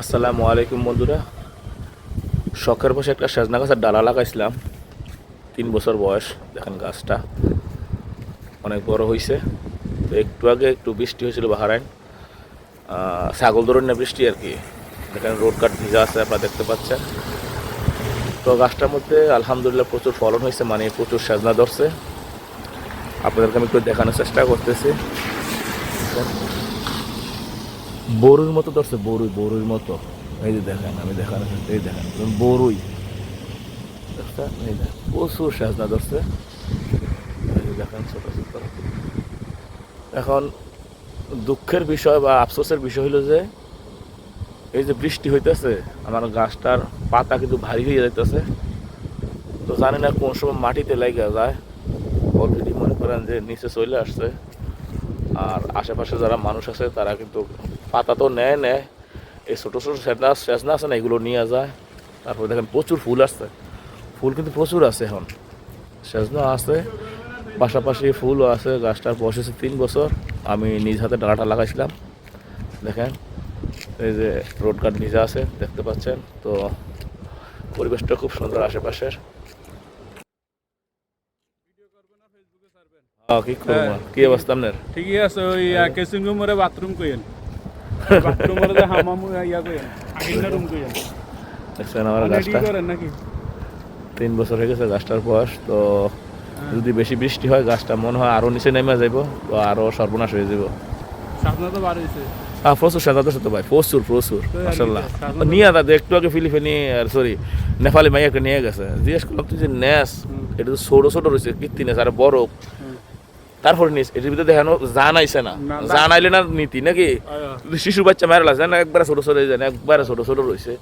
আসসালামু আলাইকুম বন্ধুরা। শখের বসে একটা সাজনা গাছের ডালা লাগাইছিলাম। তিন বছর বয়স, দেখেন গাছটা অনেক বড় হয়েছে তো একটু আগে একটু বৃষ্টি হয়েছিল বাহারাইন। ছাগল ধরনের বৃষ্টি আর কি। দেখেন রোড কাট ভিজা আছে, আপনারা দেখতে পাচ্ছেন। তো গাছটার মধ্যে আলহামদুলিল্লাহ প্রচুর ফলন হয়েছে মানে প্রচুর সাজনা ধরছে। আপনাদেরকে আমি একটু দেখানোর চেষ্টা করতেছি। বরুর মতো ধরছে, বরুই বরুর মতো। এই যে দেখেন, আমি দেখানো এই দেখেন বরুই। প্রচুর সাজনা ধরছে। দেখেন, ছোট ছোট এখন দুঃখের বিষয় বা আফসোসের বিষয় হলো যে, এই যে বৃষ্টি হইতেছে, আমার গাছটার পাতা কিন্তু ভারী হয়ে যাইতেছে। তো জানি না কোন সময় মাটিতে লেগে যায়। অলরেডি মনে করেন যে নিচে চলে আসছে। আর আশেপাশে যারা মানুষ আছে, তারা কিন্তু পাতা তো নেয় নেয়। এই ছোটো ছোটো সেজনা সেজনা আছে না, এগুলো নিয়ে যায়। তারপরে দেখেন প্রচুর ফুল আসছে। ফুল কিন্তু প্রচুর আছে এখন। সেজনা আছে, পাশাপাশি ফুলও আছে। গাছটার বয়স হচ্ছে তিন বছর। আমি নিজ হাতে ডালাটা লাগাইছিলাম। দেখেন, এই যে রোড কাট ভিজা আছে, দেখতে পাচ্ছেন। তো পরিবেশটা খুব সুন্দর আশেপাশের। কি করব কি অবস্থা আপনার? ঠিকই আছে ওই কেসিং রুমরে বাথরুম কইেন বাথরুমরে যে হামাম ইয়া কইেন আগিনা রুম কইেন দেখছেন আমার মানে গাছটা নাকি? তিন বছর হয়ে গেছে গাছটার বয়স তো যদি বেশি বৃষ্টি হয় গাছটা মনে হয় আরও নিচে নেমে যাইব তো আরও সর্বনাশ হয়ে যাব। সামনে তো বার হইছে হ্যাঁ প্রচুর সাদা তো ভাই প্রচুর প্রচুর মাসাল্লাহ কি, সাদা তো- নিয়ে দাদা একটু আগে ফিলিপিনি সরি নেপালি মাইয়াকে নিয়ে গেছে। জিজ্ঞেস করলাম তুই যে হুম। এটা তো ছোট ছোট রয়েছে কীর্তি নেস আর বড়। তারপরে নিস এটার ভিতরে দেখানো জান আইছে না জানাইলে না নীতি নাকি। শিশু বাচ্চা মারা লাগছে না একবারে ছোট ছোট যায় একবারে ছোট ছোট রয়েছে